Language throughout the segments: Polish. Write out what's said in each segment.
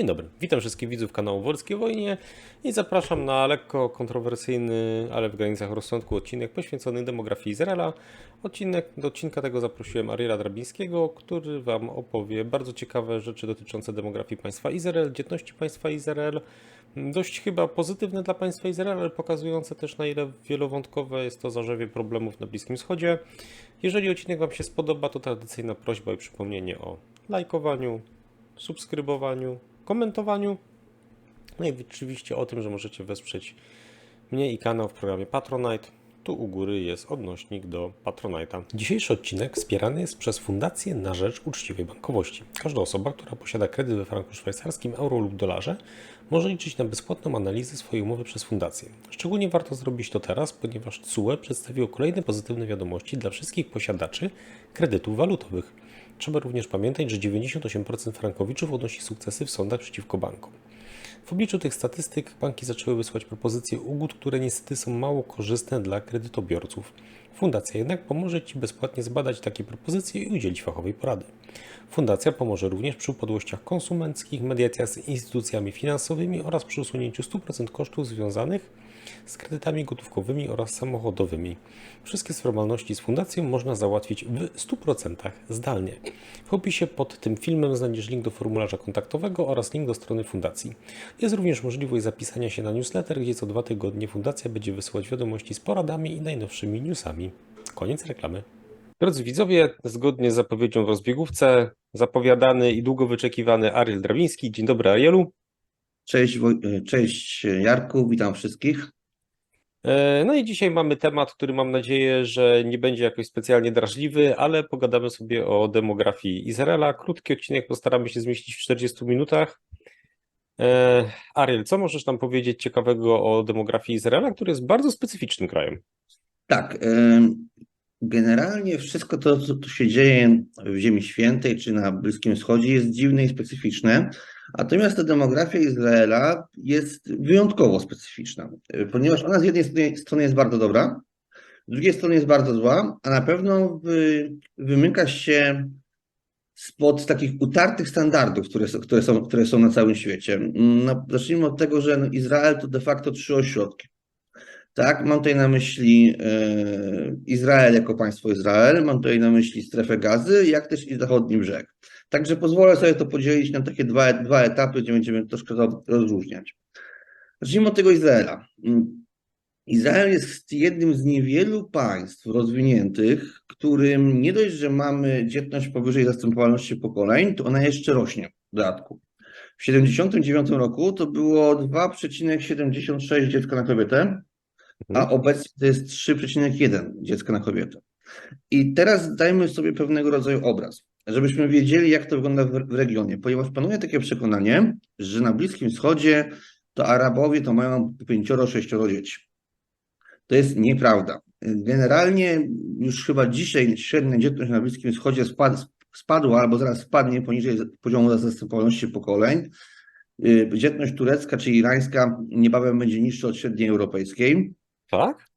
Dzień dobry, witam wszystkich widzów kanału Wolskie Wojnie i zapraszam na lekko kontrowersyjny, ale w granicach rozsądku odcinek poświęcony demografii Izraela. Odcinek, do odcinka tego zaprosiłem Ariela Drabińskiego, który Wam opowie bardzo ciekawe rzeczy dotyczące demografii państwa Izrael, dzietności państwa Izrael. Dość chyba pozytywne dla państwa Izrael, ale pokazujące też na ile wielowątkowe jest to zarzewie problemów na Bliskim Wschodzie. Jeżeli odcinek Wam się spodoba, to tradycyjna prośba i przypomnienie o lajkowaniu, subskrybowaniu, komentowaniu. No i oczywiście o tym, że możecie wesprzeć mnie i kanał w programie Patronite. Tu u góry jest odnośnik do Patronite'a. Dzisiejszy odcinek wspierany jest przez Fundację na rzecz uczciwej bankowości. Każda osoba, która posiada kredyt we franku szwajcarskim, euro lub dolarze, może liczyć na bezpłatną analizę swojej umowy przez fundację. Szczególnie warto zrobić to teraz, ponieważ CUE przedstawiło kolejne pozytywne wiadomości dla wszystkich posiadaczy kredytów walutowych. Trzeba również pamiętać, że 98% frankowiczów odnosi sukcesy w sądach przeciwko bankom. W obliczu tych statystyk banki zaczęły wysyłać propozycje ugód, które niestety są mało korzystne dla kredytobiorców. Fundacja jednak pomoże Ci bezpłatnie zbadać takie propozycje i udzielić fachowej porady. Fundacja pomoże również przy upadłościach konsumenckich, mediacjach z instytucjami finansowymi oraz przy usunięciu 100% kosztów związanych z kredytami gotówkowymi oraz samochodowymi. Wszystkie formalności z fundacją można załatwić w 100% zdalnie. W opisie pod tym filmem znajdziesz link do formularza kontaktowego oraz link do strony fundacji. Jest również możliwość zapisania się na newsletter, gdzie co dwa tygodnie fundacja będzie wysyłać wiadomości z poradami i najnowszymi newsami. Koniec reklamy. Drodzy widzowie, zgodnie z zapowiedzią w rozbiegówce, zapowiadany i długo wyczekiwany Ariel Drawiński. Dzień dobry Arielu. Cześć, Woj- cześć Jarku, witam wszystkich. E, No i dzisiaj mamy temat, który mam nadzieję, że nie będzie jakoś specjalnie drażliwy, ale pogadamy sobie o demografii Izraela. Krótki odcinek postaramy się zmieścić w 40 minutach. E, Ariel, co możesz nam powiedzieć ciekawego o demografii Izraela, który jest bardzo specyficznym krajem? Tak, em, generalnie wszystko to, co tu się dzieje w Ziemi Świętej czy na Bliskim Wschodzie jest dziwne i specyficzne, natomiast ta demografia Izraela jest wyjątkowo specyficzna, ponieważ ona z jednej strony- jest bardzo dobra, z drugiej strony jest bardzo zła, a na pewno wy, wymyka się spod takich utartych standardów, które, które, są, które są na całym świecie. No, zacznijmy od tego, że no, Izrael to de facto trzy ośrodki. Tak, mam tutaj na myśli e, Izrael jako państwo Izrael, mam tutaj na myśli strefę gazy, jak też i zachodni brzeg. Także pozwolę sobie to podzielić na takie dwa, dwa etapy, gdzie będziemy troszkę rozróżniać. Zacznijmy od tego Izraela. Izrael jest jednym z niewielu państw rozwiniętych, którym nie dość, że mamy dzietność powyżej zastępowalności pokoleń, to ona jeszcze rośnie w dodatku. W 1979 roku to było 2,76 dziecka na kobietę, a obecnie to jest 3,1 dziecka na kobietę. I teraz dajmy sobie pewnego rodzaju obraz, żebyśmy wiedzieli, jak to wygląda w, w regionie, ponieważ panuje takie przekonanie, że na Bliskim Wschodzie to Arabowie to mają pięcioro, sześcioro dzieci. To jest nieprawda. Generalnie już chyba dzisiaj średnia dzietność na Bliskim Wschodzie spad, spadła albo zaraz spadnie poniżej poziomu zastępowalności pokoleń. Y, Dzietność turecka czy irańska niebawem będzie niższa od średniej europejskiej. Tak?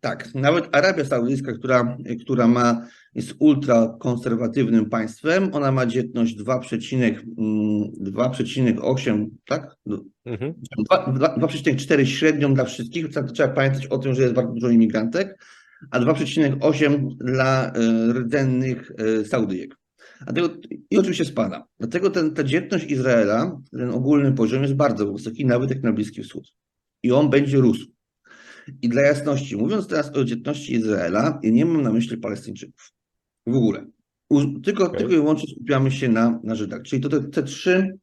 Tak, nawet Arabia Saudyjska, która, która ma, jest ultrakonserwatywnym państwem, ona ma dzietność 2,8, tak? Mhm. 2,4 średnią dla wszystkich, trzeba pamiętać o tym, że jest bardzo dużo imigrantek, a 2,8 dla e, rdzennych e, Saudyjek. Dlatego, I oczywiście spada. Dlatego ten, ta dzietność Izraela, ten ogólny poziom jest bardzo wysoki, nawet jak na Bliski Wschód. I on będzie rósł. I dla jasności, mówiąc teraz o dzietności Izraela, ja nie mam na myśli Palestyńczyków. W ogóle. Tylko, Okej. tylko i wyłącznie skupiamy się na, na Żydach. Czyli to te, te 3,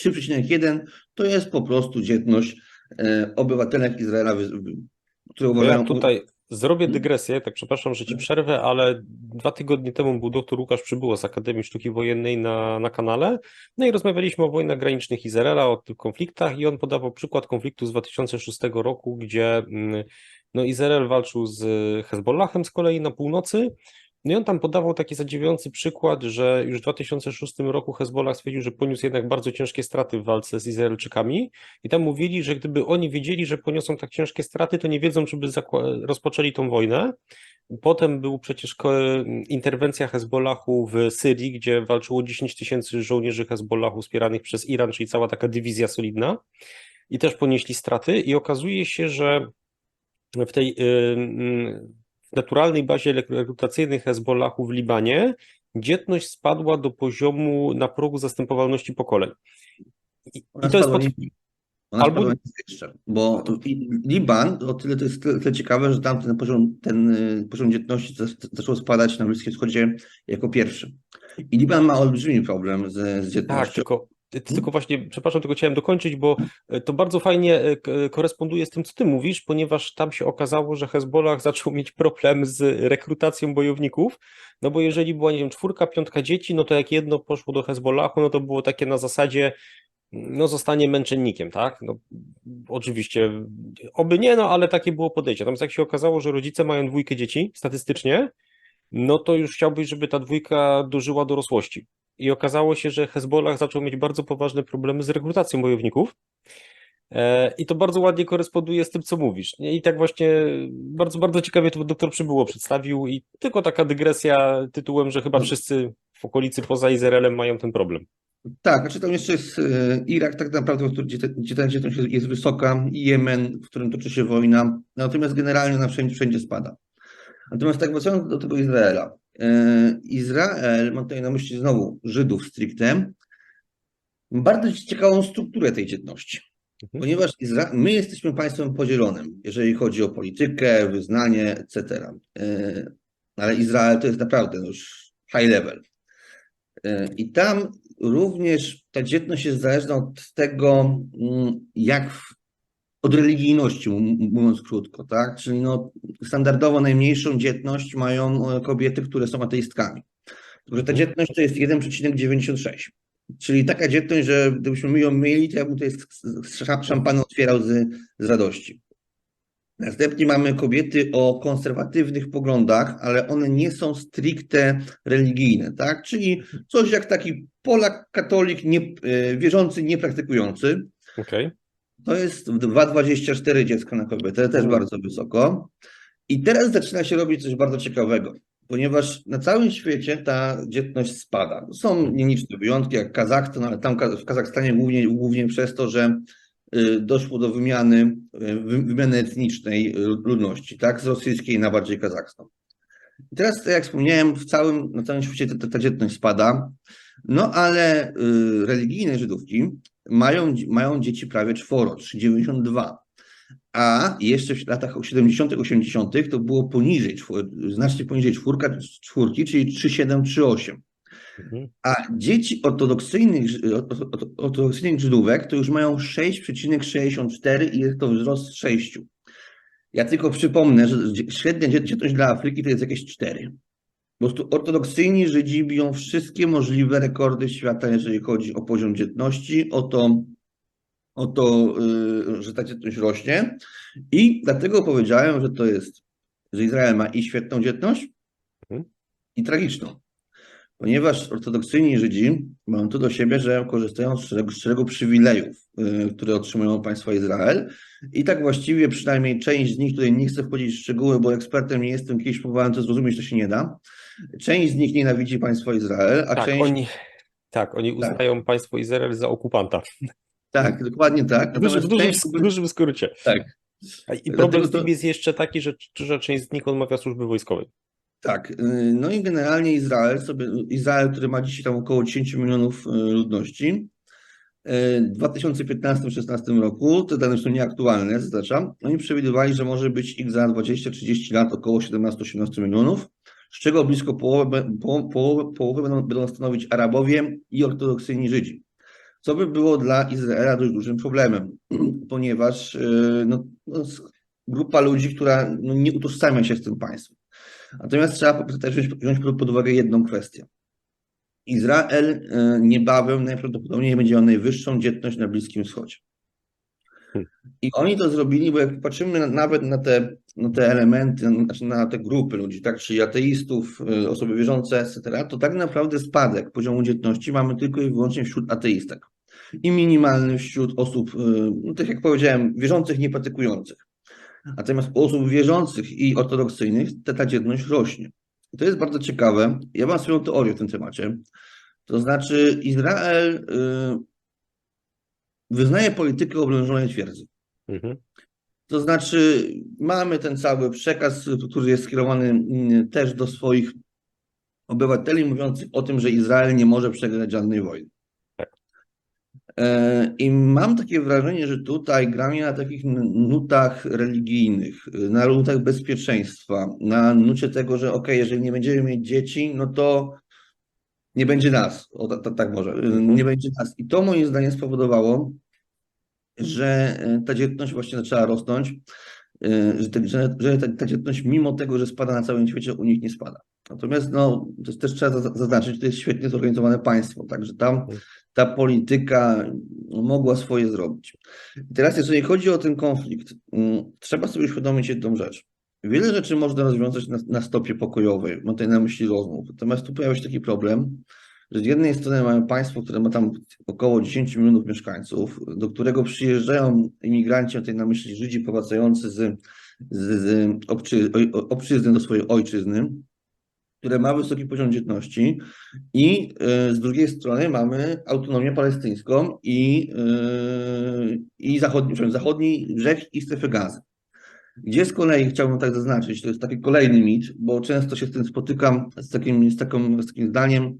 3,1 to jest po prostu dzietność e, obywatelek Izraela, które uważają... ja tutaj zrobię dygresję, tak przepraszam, że ci przerwę, ale dwa tygodnie temu był doktor Łukasz Przybyło z Akademii Sztuki Wojennej na, na kanale, no i rozmawialiśmy o wojnach granicznych Izraela, o tych konfliktach i on podawał przykład konfliktu z 2006 roku, gdzie mm, no, Izrael walczył z Hezbollahem z kolei na północy, no i on tam podawał taki zadziwiający przykład, że już w 2006 roku Hezbollah stwierdził, że poniósł jednak bardzo ciężkie straty w walce z Izraelczykami. I tam mówili, że gdyby oni wiedzieli, że poniosą tak ciężkie straty, to nie wiedzą, czy by rozpoczęli tą wojnę. potem był przecież interwencja Hezbollahu w Syrii, gdzie walczyło 10 tysięcy żołnierzy Hezbollahu wspieranych przez Iran, czyli cała taka dywizja solidna. I też ponieśli straty. I okazuje się, że w tej y, y, w naturalnej bazie rekrutacyjnej Hezbollahu w Libanie dzietność spadła do poziomu na progu zastępowalności pokoleń. I, i to jest pod... Ona albo- jeszcze, bo Liban, o tyle to jest tyle, ciekawe, że tam ten poziom, ten y, poziom dzietności za- zaczął spadać na Bliskim Wschodzie jako pierwszy. I Liban ma olbrzymi problem z, z Tak, dzietnością. tylko, tylko właśnie, przepraszam, tylko chciałem dokończyć, bo e, to bardzo fajnie e, koresponduje z tym, co ty mówisz, ponieważ tam się okazało, że Hezbollah zaczął mieć problem z rekrutacją bojowników, no bo jeżeli była, nie wiem, czwórka, piątka dzieci, no to jak jedno poszło do Hezbollahu, no to było takie na zasadzie, no zostanie męczennikiem, tak? No, oczywiście, oby nie, no ale takie było podejście. Natomiast jak się okazało, że rodzice mają dwójkę dzieci, statystycznie, no to już chciałbyś, żeby ta dwójka dożyła dorosłości. I okazało się, że Hezbollah zaczął mieć bardzo poważne problemy z rekrutacją bojowników. E, I to bardzo ładnie koresponduje z tym, co mówisz. I tak właśnie bardzo, bardzo ciekawie to doktor Przybyło przedstawił. I tylko taka dygresja tytułem, że chyba wszyscy w okolicy poza Izraelem mają ten problem. Tak, znaczy tam jeszcze jest e, Irak, tak naprawdę, gdzie, ta dzietność jest, wysoka, Jemen, w którym toczy się wojna, natomiast generalnie ona wszędzie, wszędzie spada. Natomiast tak wracając do tego Izraela. E, Izrael, mam tutaj na myśli znowu Żydów stricte, bardzo ciekawą strukturę tej dzietności. Mhm. Ponieważ Izra- my jesteśmy państwem podzielonym, jeżeli chodzi o politykę, wyznanie, etc. E, Ale Izrael to jest naprawdę już high level. E, I tam również ta dzietność jest zależna od tego, mm, jak w, od religijności, mówiąc krótko, tak? Czyli no, standardowo najmniejszą dzietność mają e, kobiety, które są ateistkami. Że ta dzietność to jest 1,96. Czyli taka dzietność, że gdybyśmy my ją mieli, to ja bym tutaj szampana otwierał z, z radości. Następnie mamy kobiety o konserwatywnych poglądach, ale one nie są stricte religijne, tak? Czyli coś jak taki Polak, katolik, nie, e, wierzący, niepraktykujący. Okej. To jest 2,24 dziecka na kobietę, też Mhm. bardzo wysoko. I teraz zaczyna się robić coś bardzo ciekawego, ponieważ na całym świecie ta dzietność spada. Są nieliczne wyjątki, jak Kazachstan, ale tam w Kazachstanie głównie, głównie przez to, że y, doszło do wymiany, y, wy- wymiany etnicznej y, ludności, tak, z rosyjskiej na bardziej Kazachstan. I teraz, tak jak wspomniałem, w całym, na całym świecie ta, ta dzietność spada, no ale y, religijne Żydówki mają, mają dzieci prawie czworo, 3,92. A jeszcze w latach 70., 80. to było poniżej, znacznie poniżej czwórka, czwórki, czyli 3,7, 3,8. Mhm. A dzieci ortodoksyjnych, ortodoksyjnych Żydówek to już mają 6,64 i jest to wzrost 6. Ja tylko przypomnę, że średnia dzie- dzietność dla Afryki to jest jakieś 4. Po prostu ortodoksyjni Żydzi biją wszystkie możliwe rekordy świata, jeżeli chodzi o poziom dzietności, o to, o to y, że ta dzietność rośnie. I dlatego powiedziałem, że to jest, że Izrael ma i świetną dzietność, Mhm. i tragiczną. Ponieważ ortodoksyjni Żydzi mają to do siebie, że korzystają z szeregu, szeregu przywilejów, y, które otrzymują państwa Izrael. I tak właściwie przynajmniej część z nich, tutaj nie chcę wchodzić w szczegóły, bo ekspertem nie jestem, kiedyś próbowałem to zrozumieć, to się nie da. Część z nich nienawidzi państwo Izrael, a Tak, część... oni, tak, oni uznają państwo Izrael za okupanta. Tak, dokładnie tak. W dużym, w dużym, część... w dużym skrócie. Tak. I problem z to- tym jest jeszcze taki, że, że część z nich odmawia służby wojskowej. Tak, y, no i generalnie Izrael sobie, Izrael, który ma dzisiaj tam około 10 milionów y, ludności, y, w 2015-16 roku, te dane są nieaktualne, zaznaczam, oni przewidywali, że może być ich za 20-30 lat około 17-18 milionów, z czego blisko połowę, po, połowę, połowę będą, będą stanowić Arabowie i ortodoksyjni Żydzi. Co by było dla Izraela dość dużym problemem, ponieważ y, no, no, grupa ludzi, która no, nie utożsamia się z tym państwem. Natomiast trzeba też wziąć, wziąć pod uwagę jedną kwestię. Izrael e, niebawem najprawdopodobniej będzie miał najwyższą dzietność na Bliskim Wschodzie. I oni to zrobili, bo jak patrzymy na, nawet na te, na te elementy, znaczy na te grupy ludzi, tak, czyli ateistów, e, osoby wierzące, etc., to tak naprawdę spadek poziomu dzietności mamy tylko i wyłącznie wśród ateistek. I minimalny wśród osób, e, no, tak jak powiedziałem, wierzących, niepraktykujących. Natomiast u osób wierzących i ortodoksyjnych ta, ta dzietność rośnie. I to jest bardzo ciekawe. Ja mam swoją teorię w tym temacie. To znaczy, Izrael y, wyznaje politykę oblężonej twierdzy. Mhm. To znaczy, mamy ten cały przekaz, który jest skierowany mm, też do swoich obywateli, mówiących o tym, że Izrael nie może przegrać żadnej wojny. Tak. E, I mam takie wrażenie, że tutaj gramy na takich nutach religijnych, na nutach bezpieczeństwa, na nucie tego, że ok, jeżeli nie będziemy mieć dzieci, no to nie będzie nas. O, ta, ta, tak może, Mhm. nie będzie nas. I to moim zdaniem spowodowało, że e, ta dzietność właśnie zaczęła rosnąć, e, że, te, że, że ta, ta dzietność mimo tego, że spada na całym świecie, u nich nie spada. Natomiast no, to też trzeba za- zaznaczyć, to jest świetnie zorganizowane państwo, także tam ta polityka mogła swoje zrobić. I teraz jeżeli chodzi o ten konflikt, mm, trzeba sobie uświadomić jedną rzecz. Wiele rzeczy można rozwiązać na, na stopie pokojowej, mam tutaj na myśli rozmów. Natomiast tu pojawia się taki problem, że z jednej strony mamy państwo, które ma tam około 10 milionów mieszkańców, do którego przyjeżdżają imigranci, tutaj na myśli Żydzi powracający z, z, z obczy, obczyzny do swojej ojczyzny, które ma wysoki poziom dzietności i e, z drugiej strony mamy autonomię palestyńską i, e, i zachodni, zachodni brzeg i strefę gazy. Gdzie z kolei chciałbym tak zaznaczyć, to jest taki kolejny mit, bo często się z tym spotykam, z takim, z taką, z takim zdaniem,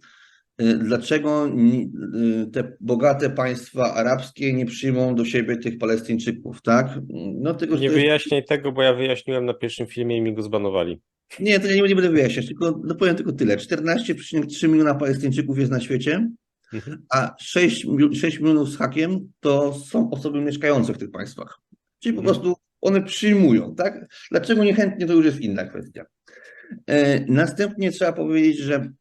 e, dlaczego e, te bogate państwa arabskie nie przyjmą do siebie tych Palestyńczyków, tak? No, tylko, że Nie jest- wyjaśniaj tego, bo ja wyjaśniłem na pierwszym filmie i mi go zbanowali. Nie, to ja nie, nie będę wyjaśniać, tylko no powiem tylko tyle. 14,3 miliona Palestyńczyków jest na świecie, Mhm. a 6, mil- 6 milionów z hakiem to są osoby mieszkające w tych państwach. Czyli po Mhm. prostu one przyjmują, tak? Dlaczego niechętnie, to już jest inna kwestia. E, następnie trzeba powiedzieć, że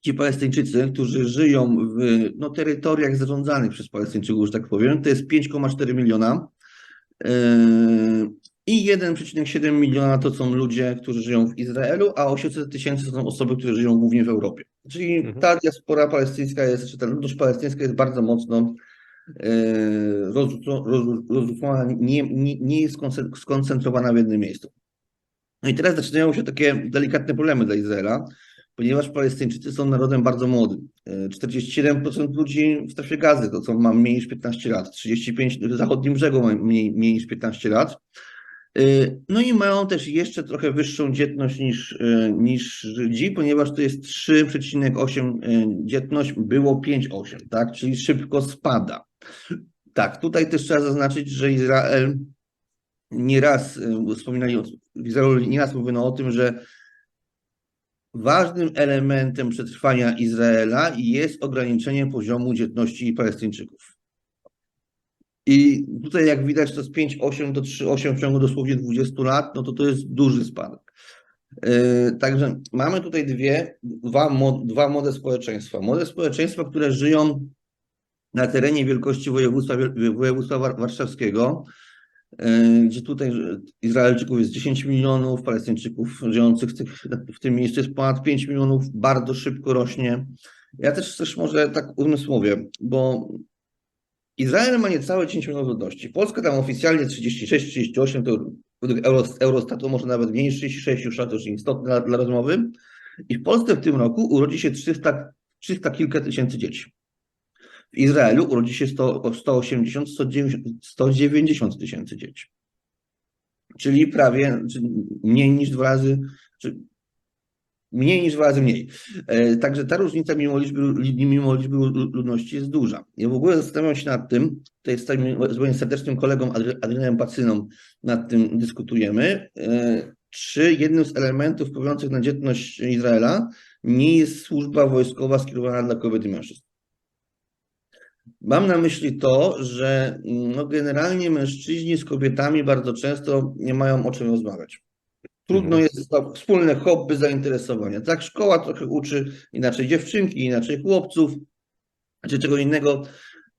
ci Palestyńczycy, którzy żyją w no, terytoriach zarządzanych przez Palestyńczyków, że tak powiem, to jest 5,4 miliona. Yy, I 1,7 miliona to są ludzie, którzy żyją w Izraelu, a 800 tysięcy to są osoby, które żyją głównie w Europie. Czyli Mhm. ta diaspora palestyńska jest, czy ta ludność palestyńska jest bardzo mocno rozrzucona, nie, nie, nie jest skonce- skoncentrowana w jednym miejscu. No i teraz zaczynają się takie delikatne problemy dla Izraela, ponieważ Palestyńczycy są narodem bardzo młodym. Yy, 47% ludzi w strefie gazy to są ma mniej niż 15 lat, 35% w zachodnim brzegu ma mniej, mniej niż 15 lat. Yy, No i mają też jeszcze trochę wyższą dzietność niż, niż Żydzi, ponieważ to jest 3,8 yy, dzietność, było 5,8, tak? Czyli szybko spada. Tak, tutaj też trzeba zaznaczyć, że Izrael nieraz yy, wspominali, o- w Izraelu nieraz mówiono o tym, że ważnym elementem przetrwania Izraela jest ograniczenie poziomu dzietności Palestyńczyków. I tutaj, jak widać, to z 5,8 do 3,8 w ciągu dosłownie 20 lat, no to to jest duży spadek. Yy, Także mamy tutaj dwie, dwa, dwa młode społeczeństwa. Młode społeczeństwa, które żyją na terenie wielkości województwa, województwa war- warszawskiego, yy, gdzie tutaj Izraelczyków jest 10 milionów, Palestyńczyków żyjących w, tych, w tym miejscu jest ponad 5 milionów, bardzo szybko rośnie. Ja też też może tak umysłowie, bo Izrael ma niecałe 10 milionów ludności. Polska tam oficjalnie 36-38, to według Euro- Eurostatu może nawet mniej, 36 już, to już nieistotne dla, dla rozmowy. I w Polsce w tym roku urodzi się 300, 300 kilka tysięcy dzieci. W Izraelu urodzi się 100, 180, 190, 190 tysięcy dzieci. Czyli prawie, mniej niż dwa razy, czy mniej niż dwa razy mniej. E, Także ta różnica mimo liczby, mimo liczby lu- ludności jest duża. Ja w ogóle zastanawiam się nad tym, tutaj z, moim serdecznym kolegą Adri- Adrianem Pacyną nad tym dyskutujemy, e, czy jednym z elementów wpływających na dzietność Izraela nie jest służba wojskowa skierowana dla kobiet i mężczyzn. Mam na myśli to, że mm, no, generalnie mężczyźni z kobietami bardzo często nie mają o czym rozmawiać. Trudno Mhm. jest to wspólne hobby, zainteresowania. Tak, szkoła trochę uczy inaczej dziewczynki, inaczej chłopców, czy czego innego,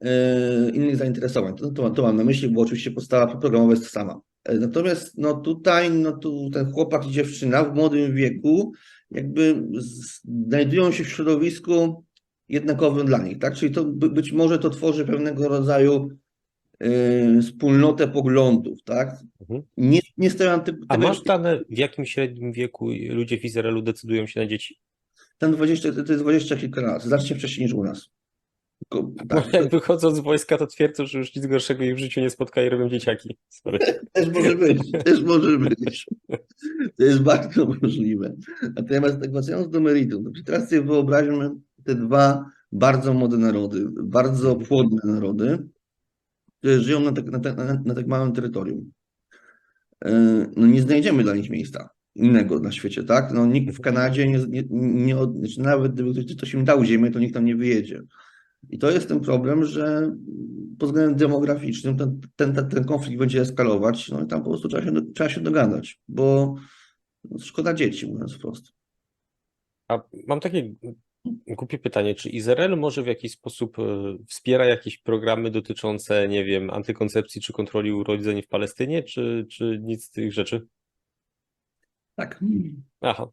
e, innych zainteresowań. To, to, to mam na myśli, bo oczywiście podstawa programowa jest ta sama. E, Natomiast no tutaj no tu ten chłopak i dziewczyna w młodym wieku jakby znajdują się w środowisku jednakowym dla nich, tak? Czyli to by, być może to tworzy pewnego rodzaju y, wspólnotę poglądów, tak? Mhm. Nie, nie stawiam ty, A masz dane, w jakim średnim wieku ludzie w Izraelu decydują się na dzieci? ten 20, to jest 20 kilka lat, znacznie wcześniej niż u nas. Tylko, tak, jak wychodzą z wojska, to twierdzą, że już nic gorszego ich w życiu nie spotka i robią dzieciaki. Sorry. Też może być, też może być. To jest bardzo możliwe. Natomiast tak wracając do meritum, to teraz sobie wyobraźmy te dwa bardzo młode narody, bardzo płodne narody, które żyją na tak, na, tak- na, tak małym terytorium. E, No nie znajdziemy dla nich miejsca innego na świecie, tak? No nikt w Kanadzie nie, nie, nie znaczy nawet gdyby ktoś, ktoś im dał ziemię, to nikt tam nie wyjedzie. I to jest ten problem, że pod względem demograficznym ten, ten, ten, ten konflikt będzie eskalować, no i tam po prostu trzeba się, trzeba się dogadać, bo no, szkoda dzieci, mówiąc wprost. A mam takie głupie pytanie, czy Izrael może w jakiś sposób e, wspiera jakieś programy dotyczące, nie wiem, antykoncepcji czy kontroli urodzeń w Palestynie, czy, czy nic z tych rzeczy? Tak, Aha,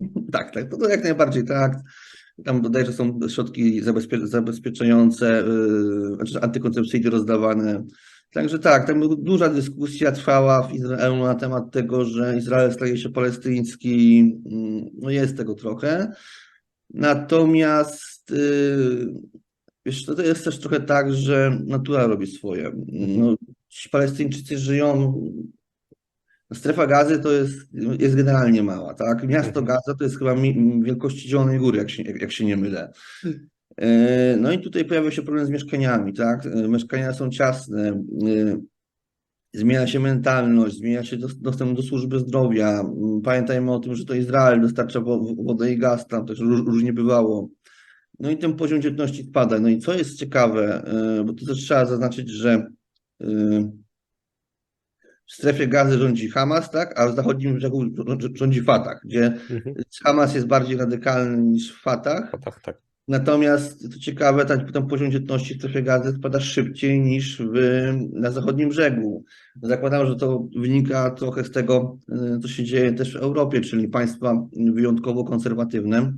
tak, tak, to, to jak najbardziej tak. Tam bodajże są środki zabezpie zabezpieczające, yy, znaczy antykoncepcyjne rozdawane. Także tak, tam duża dyskusja trwała w Izraelu na temat tego, że Izrael staje się palestyński. Mm, No jest tego trochę. Natomiast yy, wiesz, to to jest też trochę tak, że natura robi swoje. No, ci Palestyńczycy żyją. Strefa gazy to jest, jest generalnie mała, tak? Miasto Mhm. Gaza to jest chyba wielkości Zielonej Góry, jak się, jak, się nie mylę. E, No i tutaj pojawia się problem z mieszkaniami, tak? E, Mieszkania są ciasne, e, zmienia się mentalność, zmienia się dos- dostęp do służby zdrowia. Pamiętajmy o tym, że to Izrael dostarcza wo- wodę i gaz, tam też róż- różnie bywało. No i ten poziom dzietności spada. No i co jest ciekawe, e, bo to też trzeba zaznaczyć, że e, w strefie gazy rządzi Hamas, tak? A w zachodnim brzegu rz- rządzi Fatah, gdzie mhm. Hamas jest bardziej radykalny niż Fatah. tak, tak. Natomiast to ciekawe, ten, ten poziom dzietności w strefie gazy spada szybciej niż w, na zachodnim brzegu. Zakładam, że to wynika trochę z tego, y, co się dzieje też w Europie, czyli państwa wyjątkowo konserwatywne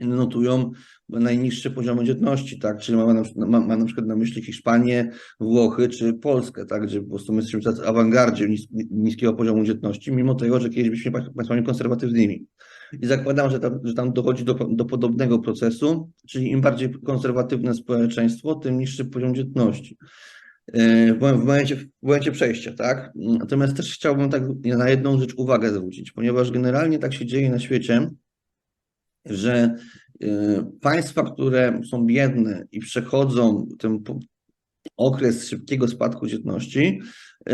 notują najniższe poziomy dzietności, tak? Czyli mam na, mam, mam na przykład na myśli Hiszpanię, Włochy czy Polskę, tak? Gdzie po prostu my jesteśmy w awangardzie nis, niskiego poziomu dzietności, mimo tego, że kiedyś byliśmy państwami konserwatywnymi. I zakładam, że tam, że tam dochodzi do, do podobnego procesu, czyli im bardziej konserwatywne społeczeństwo, tym niższy poziom dzietności. Yy, W mo- w momencie, w momencie przejścia, tak? Natomiast też chciałbym tak na jedną rzecz uwagę zwrócić, ponieważ generalnie tak się dzieje na świecie, że y, państwa, które są biedne i przechodzą po- okres szybkiego spadku dzietności, y,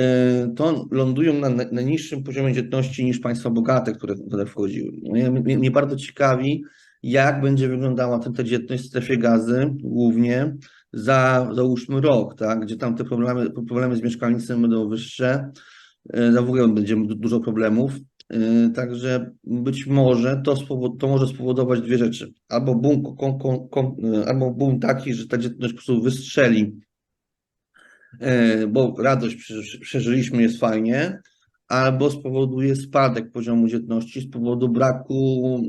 to lądują na na- najniższym poziomie dzietności niż państwa bogate, które, które wchodziły. Mnie, mnie, mnie bardzo ciekawi, jak będzie wyglądała ta, dzietność w strefie gazy, głównie za załóżmy rok, tak, gdzie tam te problemy, problemy z mieszkalnictwem będą wyższe, y, w ogóle będzie du- dużo problemów. Yy, Także być może to, to może spowodować dwie rzeczy. Albo boom, kon, kon, kon, albo boom taki, że ta dzietność po prostu wystrzeli, bo radość przeży- przeżyliśmy, jest fajnie, albo spowoduje spadek poziomu dzietności z powodu braku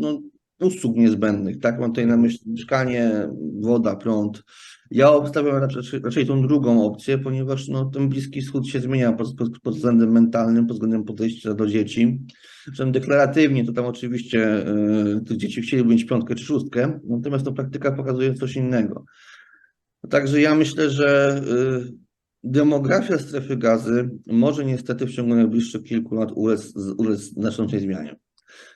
no, usług niezbędnych. Tak, mam tutaj na myśli mieszkanie, woda, prąd. Ja obstawiam raczej, raczej tą drugą opcję, ponieważ no, ten Bliski Wschód się zmienia pod, pod, pod względem mentalnym, pod względem podejścia do dzieci. Zresztą deklaratywnie to tam oczywiście y, tych dzieci chcieliby mieć piątkę czy szóstkę, natomiast to praktyka pokazuje coś innego. Także ja myślę, że y, demografia strefy gazy może niestety w ciągu najbliższych kilku lat ulec, ulec znaczącej zmianie.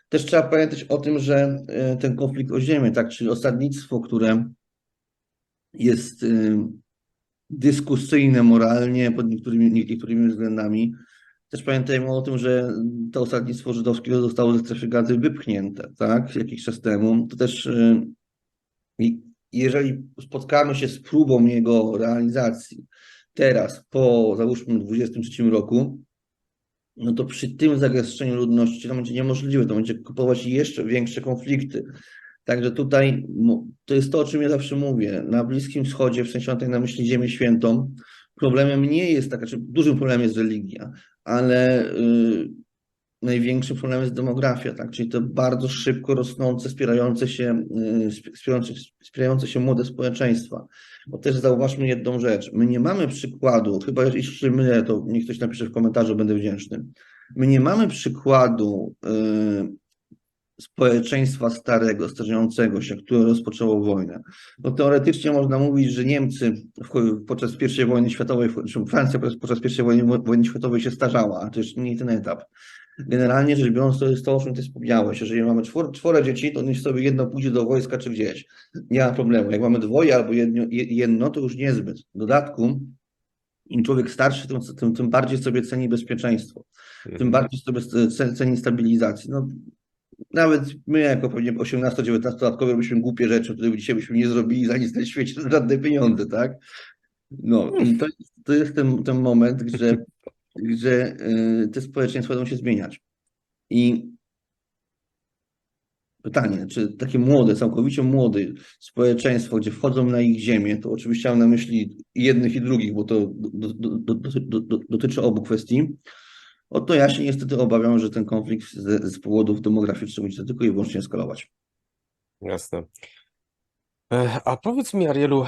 Też trzeba pamiętać o tym, że y, ten konflikt o ziemię, tak, czyli osadnictwo, które jest y, dyskusyjne moralnie pod niektórymi, niektórymi względami. Też pamiętajmy o tym, że to osadnictwo żydowskie zostało ze strefy gazy wypchnięte, tak, jakiś czas temu. To też jeżeli spotkamy się z próbą jego realizacji teraz, po załóżmy 23 roku, no to przy tym zagęszczeniu ludności to będzie niemożliwe, to będzie kupować jeszcze większe konflikty. Także tutaj no, to jest to, o czym ja zawsze mówię. Na Bliskim Wschodzie, w sensie mam tutaj na myśli Ziemię Świętą, problemem nie jest taka, czy dużym problemem jest religia, ale y, największym problemem jest demografia, tak? Czyli to bardzo szybko rosnące, wspierające się, y, sp- wspierające, wspierające się młode społeczeństwa. Bo też zauważmy jedną rzecz. My nie mamy przykładu, chyba jeśli mylę, to niech ktoś napisze w komentarzu, będę wdzięczny. My nie mamy przykładu y, społeczeństwa starego, starzejącego się, które rozpoczęło wojnę. No teoretycznie można mówić, że Niemcy w- podczas I wojny światowej, czy Francja podczas- I wojny, wojny światowej się starzała, a to jeszcze nie ten etap. Generalnie rzecz biorąc, to jest to, o czym ty wspomniałeś. Jeżeli mamy czworo, czworo dzieci, to niech sobie jedno pójdzie do wojska czy gdzieś. Nie ma problemu. Jak mamy dwoje albo jedno, je- jedno to już niezbyt. W dodatku, im człowiek starszy, tym, tym, tym bardziej sobie ceni bezpieczeństwo. Tym bardziej sobie ce- ceni stabilizację. No, nawet my, jako pewnie 18-19-latkowie, byśmy głupie rzeczy, które by dzisiaj byśmy nie zrobili za nic na świecie, żadne pieniądze, tak? No i to, jest- to jest ten, ten moment, że, że y, te społeczeństwa będą się zmieniać. I pytanie, czy takie młode, całkowicie młode społeczeństwo, gdzie wchodzą na ich ziemię, to oczywiście mam na myśli jednych i drugich, bo to do, do, do, dotyczy obu kwestii, Oto ja się niestety obawiam, że ten konflikt z, z powodów demograficznych będzie tylko i wyłącznie eskalować. Jasne. E, A powiedz mi, Arielu,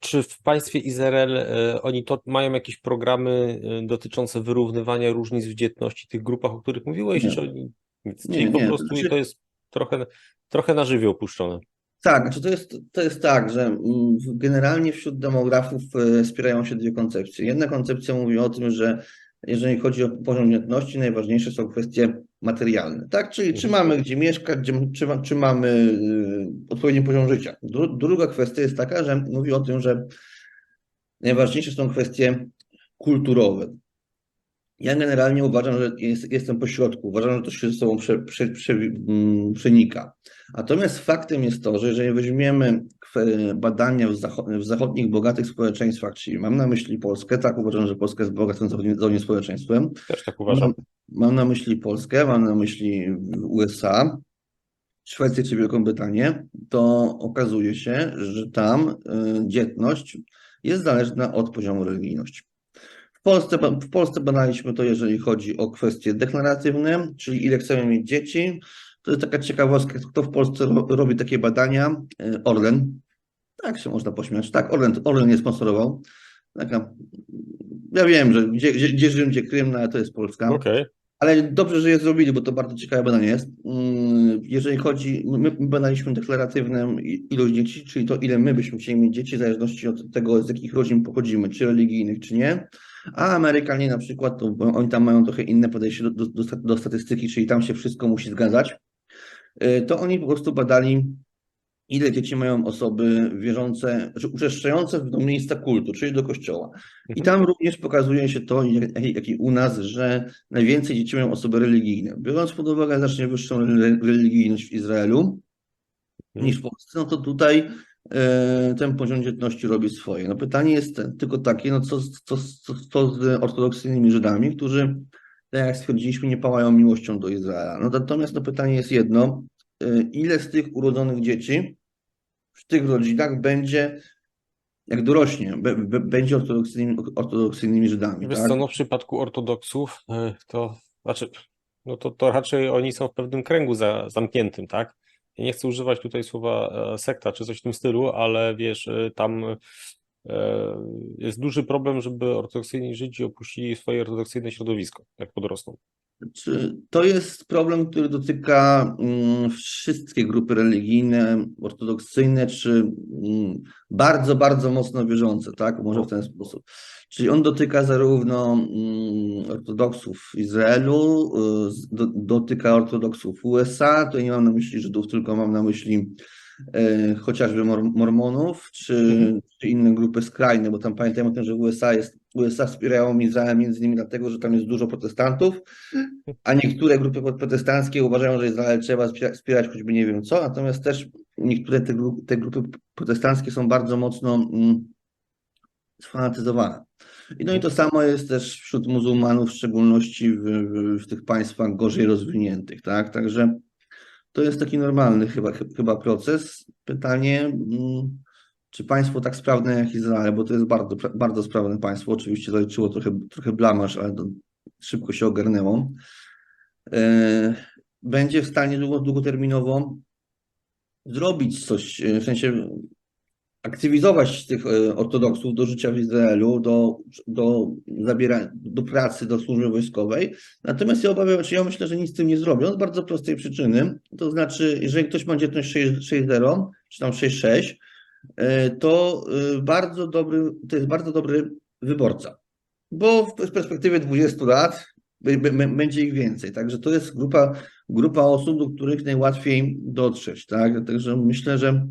czy w państwie Izrael e, oni to mają jakieś programy e, dotyczące wyrównywania różnic w dzietności tych grupach, o których mówiłeś, Nie. czy oni nic? Nie, Czyli po nie, to prostu znaczy- to jest trochę, trochę na żywioł puszczone. Tak, znaczy to jest, to jest tak, że mm, generalnie wśród demografów e, wspierają się dwie koncepcje. Jedna koncepcja mówi o tym, że jeżeli chodzi o poziom dzietności, najważniejsze są kwestie materialne, tak? Czyli czy Mhm. mamy gdzie mieszkać, gdzie, czy, czy mamy y, odpowiedni poziom życia. Dru, druga kwestia jest taka, że mówi o tym, że najważniejsze są kwestie kulturowe. Ja generalnie uważam, że jest, jestem po środku. Uważam, że to się ze sobą prze, prze, prze, mm, przenika. Natomiast faktem jest to, że jeżeli weźmiemy w, zacho- w zachodnich, bogatych społeczeństwach, czyli mam na myśli Polskę, tak uważam, że Polska jest bogatym zachodnim, społeczeństwem. Też tak uważam. Mam, mam na myśli Polskę, mam na myśli USA, Szwecję czy Wielką Brytanię, to okazuje się, że tam y, dzietność jest zależna od poziomu religijności. W Polsce, w Polsce badaliśmy to, jeżeli chodzi o kwestie deklaratywne, czyli ile chcemy mieć dzieci. To jest taka ciekawostka, kto w Polsce ro, robi takie badania. Y, Orlen. Tak się można pośmiać. Tak, Orlen, Orlen nie sponsorował. Taka, ja wiem, że gdzie, gdzie, gdzie Rzym, gdzie Krym, no ale to jest Polska. Okej. Ale dobrze, że je zrobili, bo to bardzo ciekawe badanie jest. Mm, Jeżeli chodzi, my my badaliśmy deklaratywną ilość dzieci, czyli to, ile my byśmy chcieli mieć dzieci, w zależności od tego, z jakich rodzin pochodzimy, czy religijnych, czy nie. A Amerykanie na przykład, to, bo oni tam mają trochę inne podejście do, do, do statystyki, czyli tam się wszystko musi zgadzać. Y, To oni po prostu badali, ile dzieci mają osoby wierzące, czy uczęszczające do miejsca kultu, czyli do kościoła. I Mhm. tam również pokazuje się to, jak, i u nas, że najwięcej dzieci mają osoby religijne. Biorąc pod uwagę znacznie wyższą re- religijność w Izraelu niż w Polsce, no to tutaj e, ten poziom dzietności robi swoje. No pytanie jest tylko takie, no co, co, co, co z ortodoksyjnymi Żydami, którzy, tak jak stwierdziliśmy, nie pałają miłością do Izraela. No natomiast no pytanie jest jedno, e, ile z tych urodzonych dzieci w tych rodzinach będzie, jak dorośnie, będzie ortodoksyjnymi, ortodoksyjnymi Żydami, Wiesz tak? co, no w przypadku ortodoksów e, to znaczy, no to, to raczej oni są w pewnym kręgu za, zamkniętym, tak? Ja nie chcę używać tutaj słowa e, sekta czy coś w tym stylu, ale wiesz, e, tam jest duży problem, żeby ortodoksyjni Żydzi opuścili swoje ortodoksyjne środowisko, jak podrosną. Czy to jest problem, który dotyka mm, wszystkie grupy religijne, ortodoksyjne, czy mm, bardzo, bardzo mocno wierzące, tak? Może w ten sposób. Czyli on dotyka zarówno mm, ortodoksów w Izraelu, y, do, dotyka ortodoksów w USA, to nie mam na myśli Żydów, tylko mam na myśli e, chociażby mor, mormonów, czy, Mhm. czy inne grupy skrajne, bo tam pamiętajmy o tym, że USA jest, USA wspierają Izrael między innymi dlatego, że tam jest dużo protestantów, a niektóre grupy protestanckie uważają, że Izrael trzeba wspiera- wspierać choćby nie wiem co, natomiast też niektóre te grupy, te grupy protestanckie są bardzo mocno mm, sfanatyzowane. No i to samo jest też wśród muzułmanów, w szczególności w, w, w tych państwach gorzej rozwiniętych, tak? Także to jest taki normalny chyba, chyba proces. Pytanie, mm, czy państwo tak sprawne jak Izrael, bo to jest bardzo, bardzo sprawne państwo, oczywiście zaliczyło trochę, trochę blamaż, ale szybko się ogarnęło. e, będzie w stanie długo, długoterminowo zrobić coś, e, w sensie aktywizować tych e, ortodoksów do życia w Izraelu, do, do zabierania, do pracy, do służby wojskowej. Natomiast ja obawiam się, ja myślę, że nic z tym nie zrobią z bardzo prostej przyczyny. To znaczy, jeżeli ktoś ma dzietność 6,0 czy tam 6,6, e, to e, bardzo dobry, to jest bardzo dobry wyborca. Bo w perspektywie 20 lat będzie ich więcej. Także to jest grupa, grupa osób, do których najłatwiej dotrzeć. Tak? Także myślę, że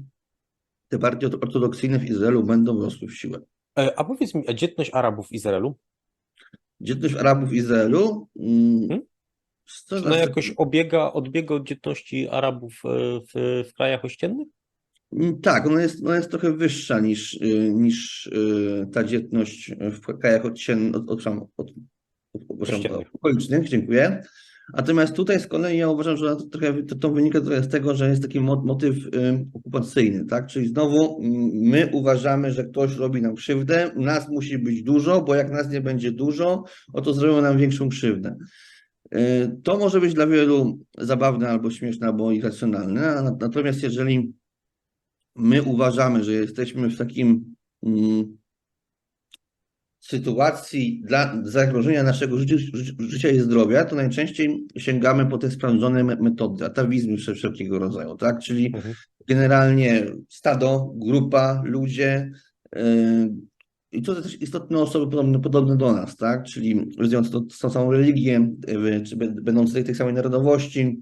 te partie ortodoksyjne w Izraelu będą rosły w siłę. E, A powiedz mi, a dzietność Arabów w Izraelu? Dzietność Arabów w Izraelu. mm, Hmm? ona jakoś obiega, odbiega od dzietności Arabów e, w, w krajach ościennych? Mm, Tak, ona jest, ona jest trochę wyższa niż, y, niż y, ta dzietność w krajach odcien- od, od, od, od, okolicznych, dziękuję. Natomiast tutaj z kolei ja uważam, że to, trochę, to, to wynika trochę z tego, że jest taki mo- motyw okupacyjny, tak? Czyli znowu my uważamy, że ktoś robi nam krzywdę, nas musi być dużo, bo jak nas nie będzie dużo, oto zrobią nam większą krzywdę. Y, To może być dla wielu zabawne albo śmieszne, albo irracjonalne, natomiast jeżeli my uważamy, że jesteśmy w takim mm, sytuacji dla zagrożenia naszego życia, ży- życia i zdrowia, to najczęściej sięgamy po te sprawdzone me- metody, atawizmy wszel- wszelkiego rodzaju, tak? Czyli Mhm. generalnie stado, grupa, ludzie yy, i to też istotne osoby podobne, podobne do nas, tak? Czyli ludzie to, tą samą religię, yy, czy bę- będące tej, tej samej narodowości,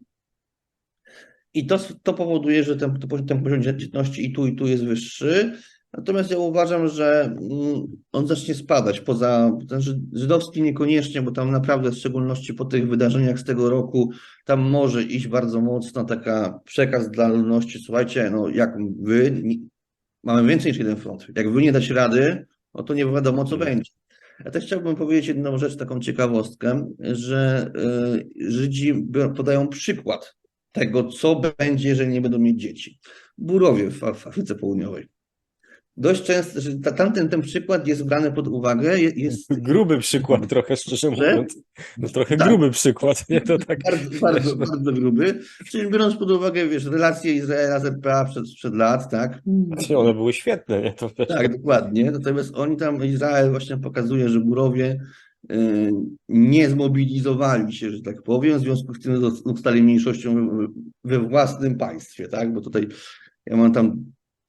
i to, to powoduje, że ten, to ten poziom dzietności i tu, i tu jest wyższy. Natomiast ja uważam, że mm, on zacznie spadać poza żyd- żydowski niekoniecznie, bo tam naprawdę, w szczególności po tych wydarzeniach z tego roku, tam może iść bardzo mocno taka przekaz dla ludności. Słuchajcie, no jak wy, mamy więcej niż jeden front. Jak wy nie dacie rady, no to nie wiadomo, co będzie. Ja też chciałbym powiedzieć jedną rzecz, taką ciekawostkę, że y, Żydzi podają przykład tego, co będzie, jeżeli nie będą mieć dzieci. Burowie w Afryce Południowej. Dość często, że ta, tamten ten przykład jest brany pod uwagę, je- jest Gruby przykład trochę, szczerze mówiąc. No trochę Tak. gruby przykład, nie? To tak... bardzo, bardzo, no. bardzo gruby. Czyli biorąc pod uwagę, wiesz, relacje Izraela z RPA przed, przed lat, tak? Znaczy, One były świetne, nie? To Tak, dokładnie. Natomiast oni tam, Izrael właśnie pokazuje, że górowie y, nie zmobilizowali się, że tak powiem, w związku z tym zostali mniejszością we własnym państwie, tak? Bo tutaj ja mam tam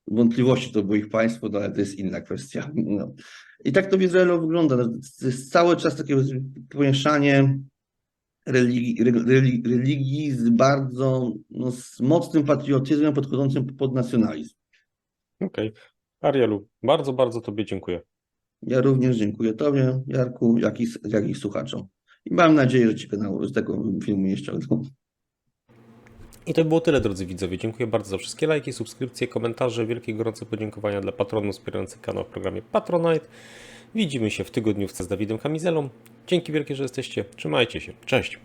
wątpliwości, to było ich państwo, no, ale to jest inna kwestia. No. I tak to w Izraelu wygląda. No, To jest cały czas takie pomieszanie religii, re- reli- religii z bardzo no, z mocnym patriotyzmem podchodzącym pod nacjonalizm. Okej. Arielu, bardzo, bardzo Tobie dziękuję. Ja również dziękuję Tobie, Jarku, jak i, jak i słuchaczom. I mam nadzieję, że Ci kanał, z tego filmu nie ściągną. I to było tyle, drodzy widzowie. Dziękuję bardzo za wszystkie lajki, subskrypcje, komentarze. Wielkie, gorące podziękowania dla patronów wspierających kanał w programie Patronite. Widzimy się w tygodniówce z Dawidem Kamizelą. Dzięki wielkie, że jesteście. Trzymajcie się. Cześć.